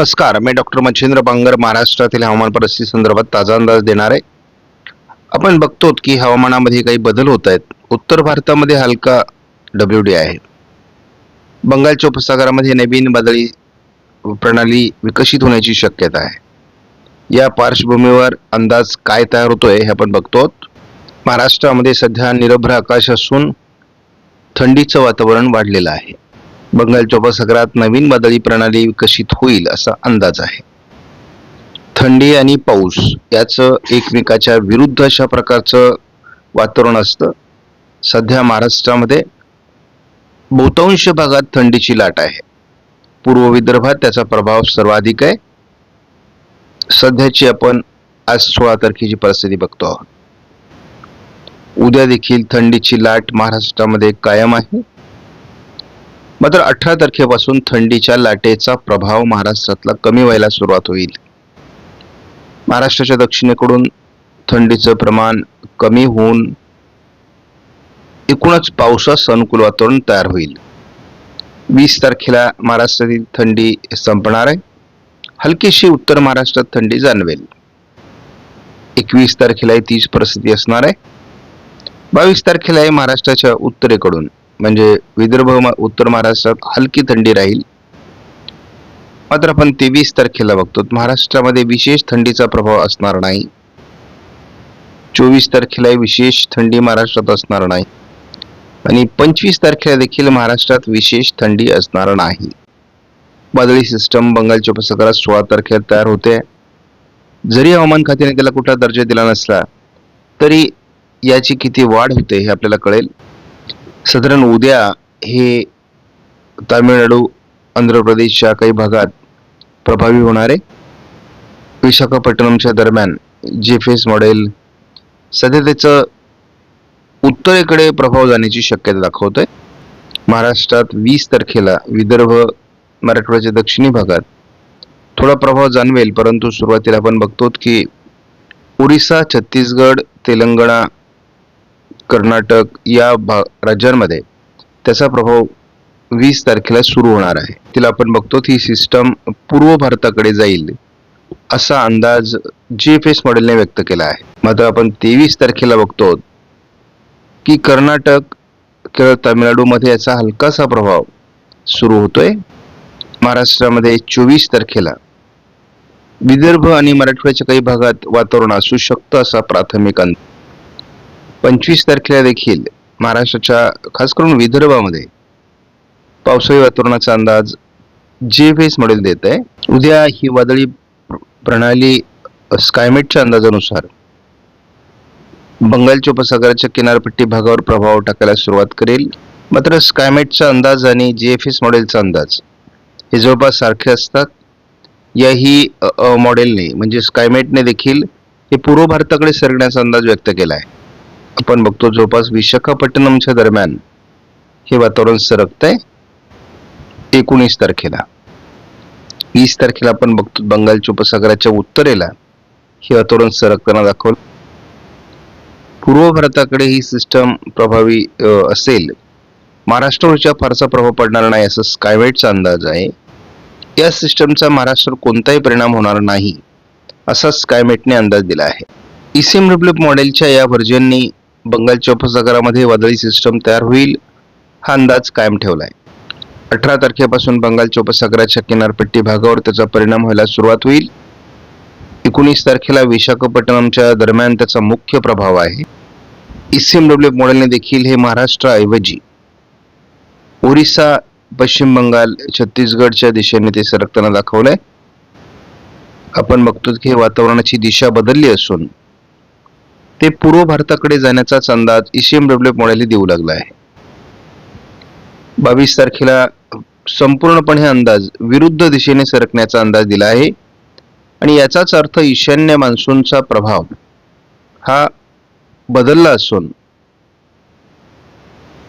नमस्कार मी डॉक्टर मच्छिंद्र बांगर महाराष्ट्रातील हवामान परिस्थिती संदर्भात ताजा अंदाज देणार. आहे आपण बघतो की हवामानामध्ये काही बदल होत आहेत. उत्तर भारतामध्ये हलका डब्ल्यू डी आहे. बंगालच्या उपसागरामध्ये नवीन बदली प्रणाली विकसित होण्याची शक्यता आहे. या पार्श्वभूमीवर अंदाज काय तयार होतोय हे आपण बघतो महाराष्ट्रामध्ये सध्या निरभ्र आकाश असून थंडीचं वातावरण वाढलेलं आहे. बंगालच्या उपसागरात नवीन वादळी प्रणाली विकसित होईल असा अंदाज आहे. थंडी आणि पाऊस याचं एकमेकाच्या विरुद्ध अशा प्रकारचं वातावरण असतं. सध्या महाराष्ट्रामध्ये बहुतांश भागात थंडीची लाट आहे. पूर्व विदर्भात त्याचा प्रभाव सर्वाधिक आहे. सध्याची आपण आज सोळा तारखेची परिस्थिती बघतो आहोत. उद्या देखील थंडीची लाट महाराष्ट्रामध्ये कायम आहे. मात्र अठरा तारखेपासून थंडीच्या लाटेचा प्रभाव महाराष्ट्रातला कमी व्हायला सुरुवात होईल. महाराष्ट्राच्या दक्षिणेकडून थंडीचं प्रमाण कमी होऊन एकूणच पावसास अनुकूल वातावरण तयार होईल. वीस तारखेला महाराष्ट्रातील थंडी संपणार आहे. हलकीशी उत्तर महाराष्ट्रात थंडी जाणवेल. एकवीस तारखेला तीच परिस्थिती असणार आहे. बावीस तारखेला महाराष्ट्राच्या उत्तरेकडून म्हणजे विदर्भ उत्तर महाराष्ट्रात हलकी थंडी राहील. मात्र आपण तेवीस तारखेला बघतो महाराष्ट्रामध्ये विशेष थंडीचा प्रभाव असणार नाही. चोवीस तारखेला विशेष थंडी महाराष्ट्रात असणार नाही. आणि पंचवीस तारखेला देखील महाराष्ट्रात विशेष थंडी असणार नाही. वादळी सिस्टम बंगालच्या उपसागरात सोळा तारखेला तयार होते. जरी हवामान खात्याने त्याला कुठला दर्जा दिला नसला तरी याची किती वाढ होते हे आपल्याला कळेल. साधारण उद्या हे तामिळनाडू आंध्र प्रदेशच्या काही भागात प्रभावी होणार आहे विशाखापट्टणमच्या दरम्यान जे फेस मॉडेल सध्या त्याचं उत्तरेकडे प्रभाव जाण्याची शक्यता दाखवत आहे महाराष्ट्रात वीस तारखेला विदर्भ मराठवाड्याच्या दक्षिणी भागात थोडा प्रभाव जाणवेल परंतु सुरुवातीला आपण बघतो की ओरिसा छत्तीसगड तेलंगणा कर्नाटक या भा राज्यांमध्ये त्याचा प्रभाव वीस तारखेला सुरू होणार आहे. तिला आपण बघतो ही सिस्टम पूर्व भारताकडे जाईल असा अंदाज जी एफ एस मॉडेलने व्यक्त केला आहे. मात्र आपण तेवीस तारखेला बघतो की कर्नाटक केवळ तामिळनाडूमध्ये याचा हलकासा प्रभाव सुरू होतोय. महाराष्ट्रामध्ये चोवीस तारखेला विदर्भ आणि मराठवाड्याच्या काही भागात वातावरण असू शकतं असा प्राथमिक अंदाज. पंचवीस तारखेला देखील महाराष्ट्राच्या खास करून विदर्भामध्ये पावसाळी वातावरणाचा अंदाज जे फेस मॉडेल देत आहे उद्या ही वादळी प्रणाली स्कायमेटच्या अंदाजानुसार बंगालच्या उपसागराच्या किनारपट्टी भागावर प्रभाव टाकायला सुरुवात करेल. मात्र स्कायमेटचा अंदाज आणि जी एफ एस मॉडेलचा अंदाज हे जवळपास सारखे असतात. याही मॉडेलने म्हणजे स्कायमेटने देखील हे पूर्व भारताकडे सरकण्याचा अंदाज व्यक्त केला आहे. आपण बघतो जवळपास विशाखापट्टणमच्या दरम्यान हे वातावरण सरकतंय. एकोणीस तारखेला. वीस तारखेला आपण बघतो बंगालच्या उपसागराच्या उत्तरेला हे वातावरण सरकताना दाखवलं. पूर्व भारताकडे ही सिस्टम प्रभावी असेल. महाराष्ट्रावरच्या फारसा प्रभाव पडणार नाही असं स्कायवेटचा अंदाज आहे. या सिस्टमचा महाराष्ट्रावर कोणताही परिणाम होणार नाही असा स्कायमेटने अंदाज दिला आहे. इसिम रिपब्लिक मॉडेलच्या या व्हर्जननी बंगालच्या उपसागरामध्ये वादळी सिस्टम तयार होईल हा अंदाज कायम ठेवला आहे अठरा तारखेपासून बंगालच्या उपसागराच्या किनारपट्टी भागावर त्याचा परिणाम व्हायला सुरुवात होईल. एकोणीस तारखेला विशाखापट्टणमच्या दरम्यान त्याचा मुख्य प्रभाव आहे. इसिम डब्ल्यू मॉडेलने देखील हे महाराष्ट्राऐवजी ओरिसा पश्चिम बंगाल छत्तीसगडच्या दिशेने ते सरकताना दाखवलंय. आपण बघतो की हे वातावरणाची दिशा बदलली असून ते पूर्व भारताकडे जाण्याचाच अंदाज ईसीएम डब्ल्यू मॉडेल देऊ लागला आहे. बावीस तारखेला संपूर्णपणे अंदाज विरुद्ध दिशेने सरकण्याचा अंदाज दिला आहे. आणि याचाच अर्थ ईशान्य मान्सूनचा प्रभाव हा बदलला असून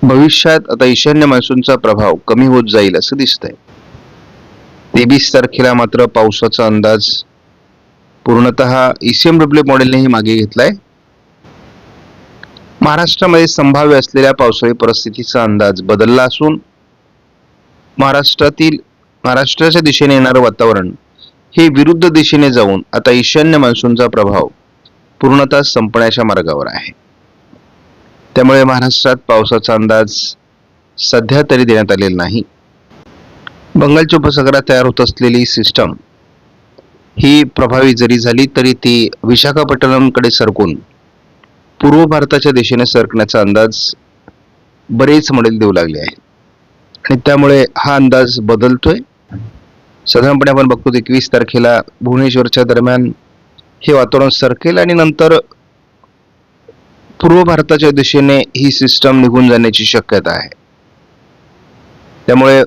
भविष्यात आता ईशान्य मान्सूनचा प्रभाव कमी होत जाईल असं दिसतंय. तेवीस तारखेला मात्र पावसाचा अंदाज पूर्णतः ईसीएम डब्ल्यू मॉडेलनेही मागे घेतलाय. महाराष्ट्रामध्ये संभाव्य असलेल्या पावसाळी परिस्थितीचा अंदाज बदलला असून महाराष्ट्रातील महाराष्ट्राच्या दिशेने येणारं वातावरण हे विरुद्ध दिशेने जाऊन आता ईशान्य मान्सूनचा प्रभाव पूर्णतः संपण्याच्या मार्गावर आहे. त्यामुळे महाराष्ट्रात पावसाचा अंदाज सध्या तरी देण्यात आलेला नाही. बंगालच्या उपसागरात तयार होत असलेली सिस्टम ही प्रभावी जरी झाली तरी ती विशाखापट्टणमकडे सरकून पूर्व भारताच्या दिशेने सरकण्याचा अंदाज बरेच मॉडेल देऊ लागले आहे आणि त्यामुळे हा अंदाज बदलतोय. साधारणपणे आपण बघतो एकवीस तारखेला भुवनेश्वरच्या दरम्यान हे वातावरण सरकेल आणि नंतर पूर्व भारताच्या दिशेने ही सिस्टम निघून जाण्याची शक्यता आहे. त्यामुळे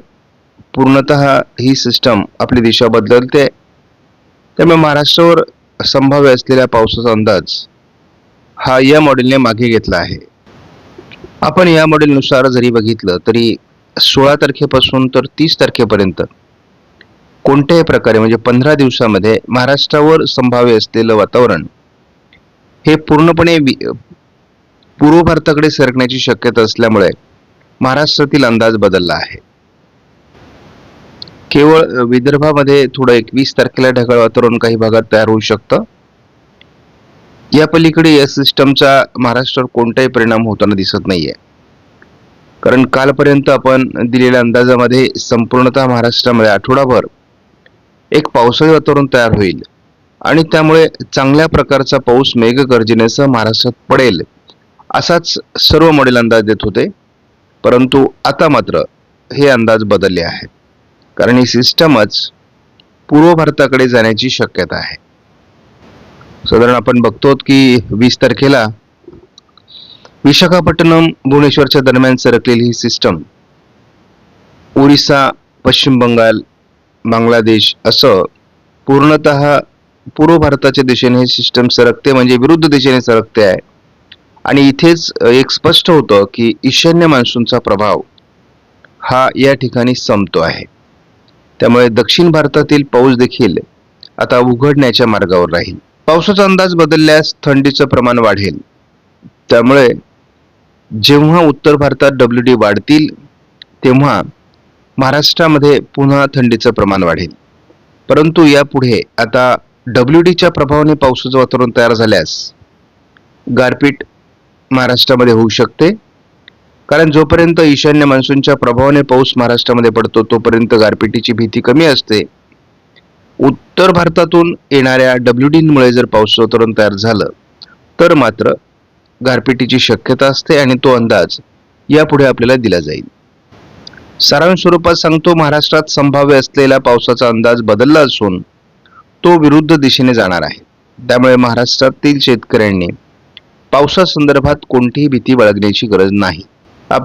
पूर्णतः ही सिस्टम आपली दिशा बदलते. त्यामुळे महाराष्ट्रावर संभाव्य असलेल्या पावसाचा अंदाज हा या मॉडेलने मागे घेतला आहे. आपण या मॉडेलनुसार जरी बघितलं तरी सोळा तारखेपासून तर तीस तारखेपर्यंत कोणत्याही प्रकारे म्हणजे पंधरा दिवसामध्ये महाराष्ट्रावर संभाव्य असलेलं वातावरण हे पूर्णपणे वि- पूर्व भारताकडे सरकण्याची शक्यता असल्यामुळे महाराष्ट्रातील अंदाज बदलला आहे. केवळ विदर्भामध्ये थोडं एकवीस तारखेला ढगाळ वातावरण काही भागात तयार होऊ शकतं. या पलीकडे या सिस्टमचा महाराष्ट्रावर कोणताही परिणाम होताना दिसत नाहीये. कारण कालपर्यंत आपण दिलेल्या अंदाजामध्ये संपूर्णतः महाराष्ट्रामध्ये आठवडाभर एक पावसाळी वातावरण तयार होईल आणि त्यामुळे चांगल्या प्रकारचा पाऊस मेघगर्जनेसह महाराष्ट्रात पडेल असाच सर्व मॉडेल अंदाज देत होते. परंतु आता मात्र हे अंदाज बदलले आहेत. कारण ही सिस्टमच पूर्व भारताकडे जाण्याची शक्यता आहे. साधारण आपण बघतो की वीस तारखेला विशाखापट्टणम भुवनेश्वरच्या दरम्यान सरकलेली ही सिस्टम ओरिसा पश्चिम बंगाल बांगलादेश असं पूर्णतः पूर्व भारताच्या दिशेने हे सिस्टम सरकते म्हणजे विरुद्ध दिशेने सरकते आहे. आणि इथेच एक स्पष्ट होतं की ईशान्य मान्सूनचा प्रभाव हा या ठिकाणी संपतो आहे. त्यामुळे दक्षिण भारतातील पाऊस देखील आता उघडण्याच्या मार्गावर राहील. पावसाचा अंदाज बदलल्यास थंडीचं प्रमाण वाढेल. त्यामुळे जेव्हा उत्तर भारतात डब्ल्यू डी वाढतील तेव्हा महाराष्ट्रामध्ये पुन्हा थंडीचं प्रमाण वाढेल. परंतु यापुढे आता डब्ल्यू डीच्या प्रभावाने पावसाचं वातावरण तयार झाल्यास गारपीट महाराष्ट्रामध्ये होऊ शकते. कारण जोपर्यंत ईशान्य मान्सूनच्या प्रभावाने पाऊस महाराष्ट्रामध्ये पडतो तोपर्यंत गारपिटीची भीती कमी असते. उत्तर भारतातून येणाऱ्या डब्ल्यू डीमुळे जर पाऊस वातावरण तयार झालं तर मात्र गारपिटीची शक्यता असते आणि तो अंदाज यापुढे आपल्याला दिला जाईल. सारांश स्वरूपात सांगतो महाराष्ट्रात संभाव्य असलेला पावसाचा अंदाज बदलला असून तो विरुद्ध दिशेने जाणार आहे. त्यामुळे महाराष्ट्रातील शेतकऱ्यांनी पावसासंदर्भात कोणतीही भीती बाळगण्याची गरज नाही.